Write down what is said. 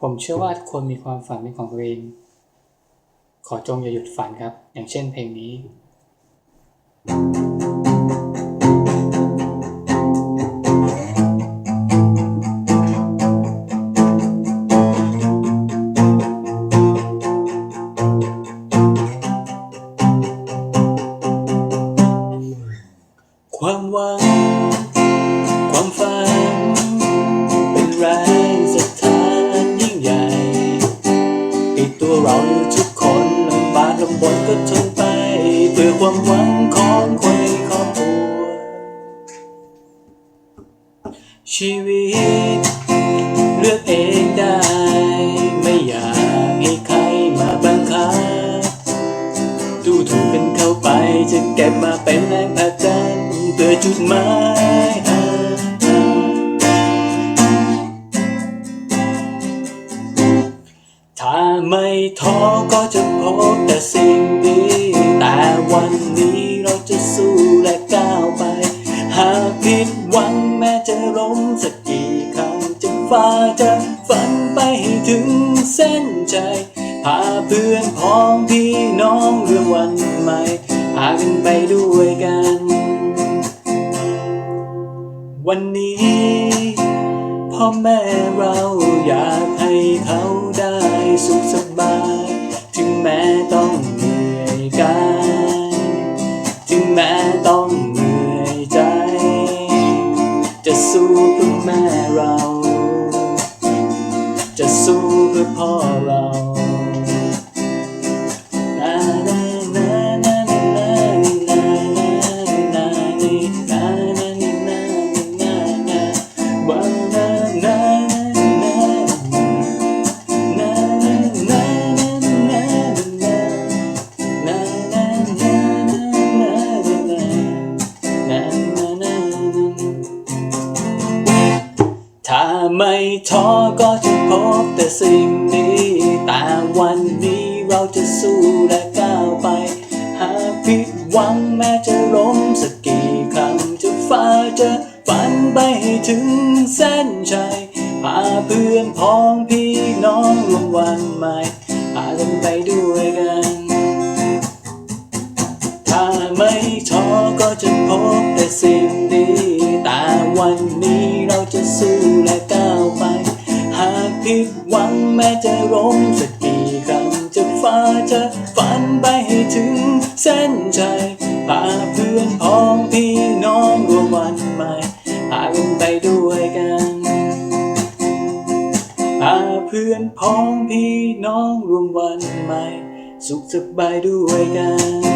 ผมเชื่อว่าทุกคนมีความฝันเป็นของตัวเอง ขอจงอย่าหยุดฝันครับ อย่างเช่นเพลงนี้ ความหวังำบากลำบนก็ทนไป เพื่อความหวังของคนในครอบครัว ชีวิต เลือกเองได้ ไม่อยากให้ใครมาบังคับ ดูถูกกันเข้าไปจะเก็บมาเป็นแรงผลักดันเพื่อจุดหมายถ้าไม่ท้อก็จะ สิ่งดีแต่วันนี้เราจะสู้และก้าวไป หากผิดหวังแม้จะล้มสักกี่ครั้งจะฝ่าจะฝันไปให้ถึงเส้นใจพาเพื่อนพ้องพี่น้องเรื่องวันใหม่พากันไปด้วยกัน วันนี้พ่อแม่เราอยากให้เขาได้สุขสบาย ถึงแม้ จ ถึงแม้ต้องเหนื่อยใจ จะสู้เพื่อแม่เรา จะสู้เพื่อพ่อเรา ไม่ท้อก็จะพบแต่สิ่งดีแต่วันนี้เราจะสู้และก้าวไป หากผิดหวังแม้จะล้มสักกี่ครั้งจะฝ่าจะฝันไปให้ถึงเส้นชัยพาเพื่อนพ้องพี่น้องรวมวันใหม่พากันไปด้วยกัน ถ้าไม่ท้อก็จะพบแต่สิ่งดีแต่วันนี้เราจะสู้และก้าวไปหาก ผิดหวังแม้จะล้มสักกี่ครั้งจะฝ่าจะฝันไปให้ถึงเส้นชัยพาเพื่อนพ้องพี่น้องรวมวันใหม่พากันไปด้วยกันพาเพื่อนพ้องพี่น้องรวมวันใหม่ สุขสบายด้วยกัน